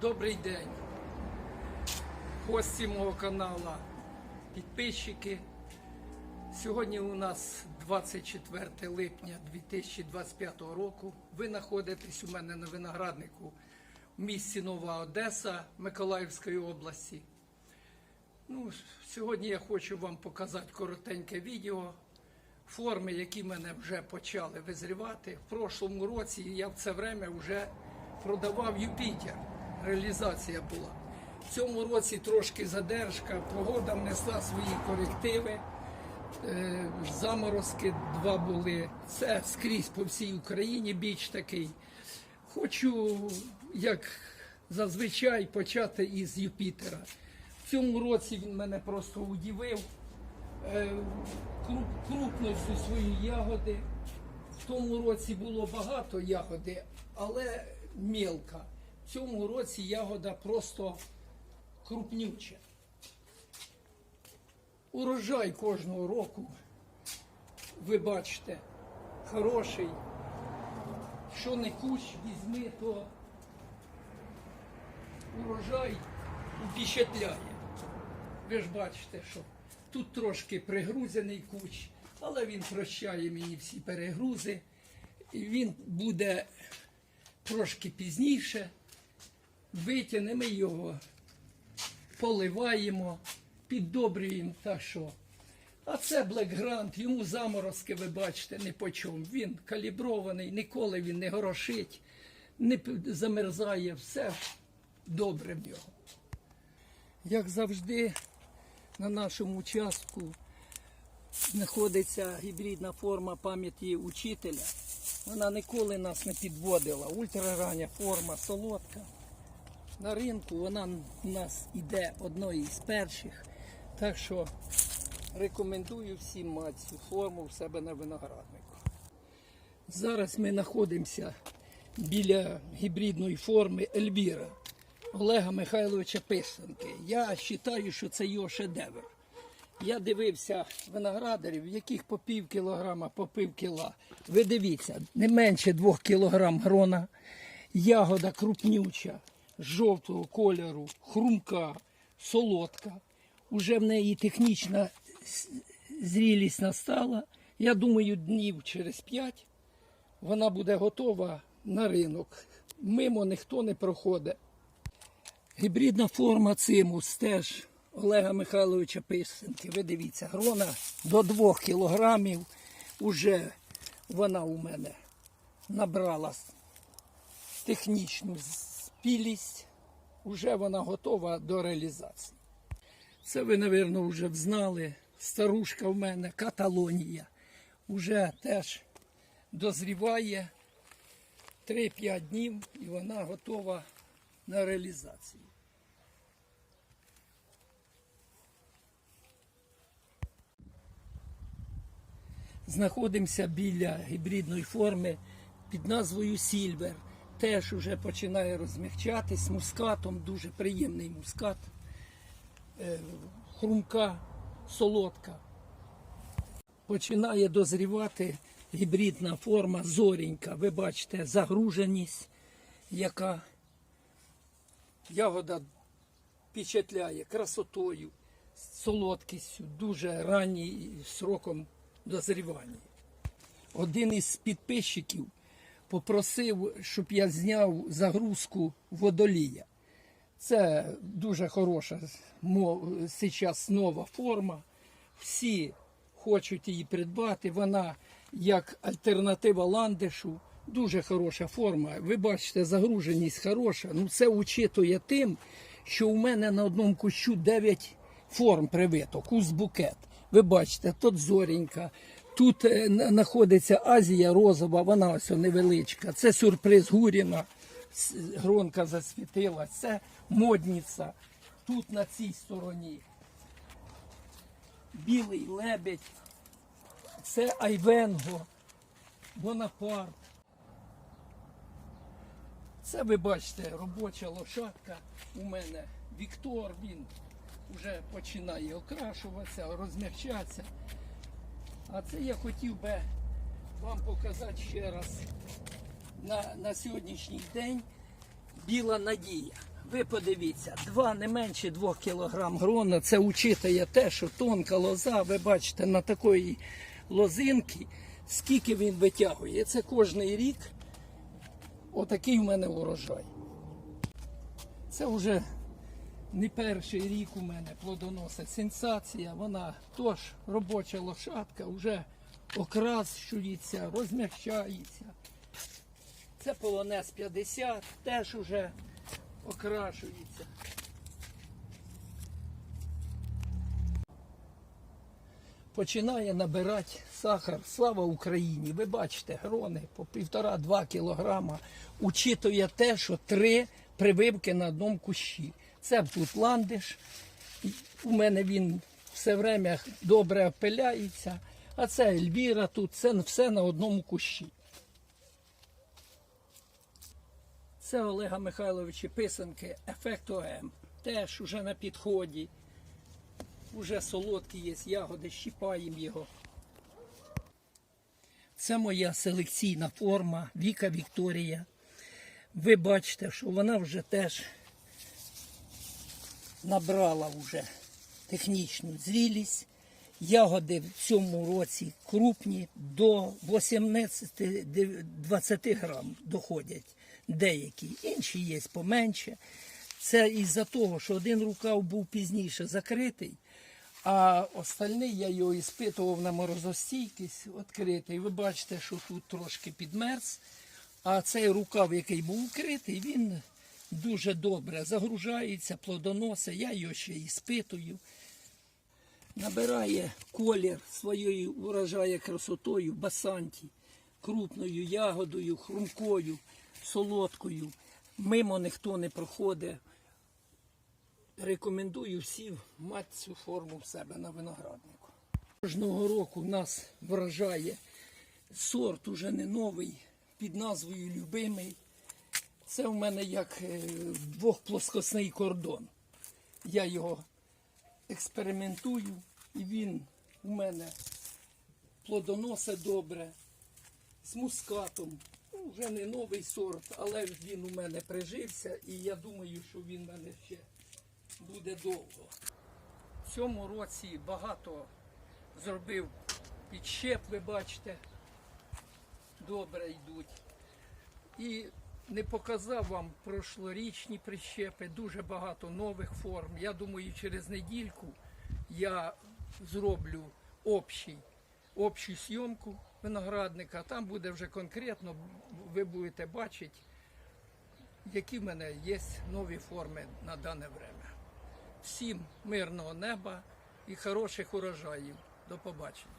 Добрий день. Гості мого каналу, підписчики. Сьогодні у нас 24 липня 2025 року. Ви знаходитесь у мене на винограднику в місті Нова Одеса Миколаївської області. Ну, сьогодні я хочу вам показати коротеньке відео. Форми, які мене вже почали визрівати. В прошлому році я в це время вже продавав Юпітер. Реалізація була. В цьому році трошки задержка, погода внесла свої корективи. Е, Заморозки два були. Це скрізь по всій Україні біч такий. Хочу, як зазвичай, почати із Юпітера. В цьому році він мене просто удивив е, круп- крупністю своєї ягоди. В тому році було багато ягоди, але мілка. В цьому році ягода просто крупнюча. Урожай кожного року, ви бачите, хороший. Що не кущ візьми, то урожай впечатляє. Ви ж бачите, що тут трошки пригрузений кущ, але він прощає мені всі перегрузи. І він буде трошки пізніше. Витягнемо його, поливаємо, піддобрюємо та що. А це Grand, йому заморозки, ви бачите, не по чому. Він калібрований, ніколи він не горошить, не замерзає, все добре в нього. Як завжди, на нашому участку знаходиться гібридна форма пам'яті учителя. Вона ніколи нас не підводила. Ультрарання форма, солодка. На ринку вона у нас іде одною із перших. Так що рекомендую всім мати цю форму в себе на винограднику. Зараз ми знаходимося біля гібридної форми Ельвіра Олега Михайловича Писанки. Я вважаю, що це його шедевр. Я дивився виноградарів, яких по пів кілограма, по пів кіла. Ви дивіться, не менше двох кілограм грона, ягода крупнюча, жовтого кольору, хрумка, солодка. Уже в неї технічна зрілість настала. Я думаю, днів через п'ять вона буде готова на ринок. Мимо ніхто не проходить. Гібридна форма цимус теж Олега Михайловича Писанки. Ви дивіться, грона до 2 кілограмів. Уже вона у мене набрала технічну спілість. Уже вона готова до реалізації. Це ви, мабуть, вже взнали. Старушка в мене Каталонія. Уже теж дозріває 3-5 днів і вона готова на реалізацію. Знаходимося біля гібридної форми під назвою Сільвер. Теж вже починає розмягчатись мускатом, дуже приємний мускат, Е, хрумка, солодка. Починає дозрівати гібридна форма зорінька. Ви бачите загруженість, яка ягода впечатляє красотою, солодкістю, дуже ранній сроком дозрівання. Один із підписчиків попросив, щоб я зняв загрузку водолія. Це дуже хороша зараз нова форма. Всі хочуть її придбати. Вона як альтернатива ландишу. Дуже хороша форма. Ви бачите, загруженість хороша. Ну це учитує тим, що у мене на одному кущу 9 форм привито, кус букет. Ви бачите, тут зорінька. Тут е, знаходиться Азія розова, вона ось невеличка. Це сюрприз Гуріна. Гронка засвітилась. Це модниця. Тут на цій стороні. Білий лебедь. Це Айвенго. Бонапарт. Це ви бачите робоча лошадка у мене. Віктор, він вже починає окрашуватися, розмягчатися. А це я хотів би вам показати ще раз на, на сьогоднішній день біла надія. Ви подивіться, два не менше 2 кг грона. Це учитує те, що тонка лоза, ви бачите, на такої лозинки, скільки він витягує. Це кожний рік. Отакий в мене урожай. Це вже не перший рік у мене плодоносить сенсація. Вона теж робоча лошадка, вже окращується, розмягчається. Це полонез 50, теж уже окрашується. Починає набирати сахар. Слава Україні! Ви бачите, грони по півтора-два кілограма. Учитує те, що три прививки на одному кущі. Це тут ландиш. У мене він все время добре опиляється. А це Ельвіра тут, це все на одному кущі. Це Олега Михайловича писанки Ефект ОМ. Теж уже на підході. Уже солодкі є ягоди, щіпаємо його. Це моя селекційна форма Віка Вікторія. Ви бачите, що вона вже теж набрала вже технічну зрілість. Ягоди в цьому році крупні до 18-20 грам доходять деякі, інші є поменше. Це із-за того, що один рукав був пізніше закритий, а остальний я його іспитував на морозостійкість відкритий. Ви бачите, що тут трошки підмерз. А цей рукав, який був вкритий, він дуже добре загружається, плодоносить. Я його ще і спитую. Набирає колір своєю вражає красотою, басанті, крупною ягодою, хрумкою, солодкою. Мимо ніхто не проходить. Рекомендую всім мати цю форму в себе на винограднику. Кожного року нас вражає сорт уже не новий, під назвою Любимий. Це в мене як е, двохплоскосний кордон. Я його експериментую, і він у мене плодоносить добре, з мускатом. Ну, вже не новий сорт, але він у мене прижився і я думаю, що він в мене ще буде довго. В цьому році багато зробив підщеп, ви бачите, добре йдуть. І не показав вам прошлорічні прищепи, дуже багато нових форм. Я думаю, через недільку я зроблю общий, общу зйомку виноградника. Там буде вже конкретно, ви будете бачити, які в мене є нові форми на дане время. Всім мирного неба і хороших урожаїв. До побачення.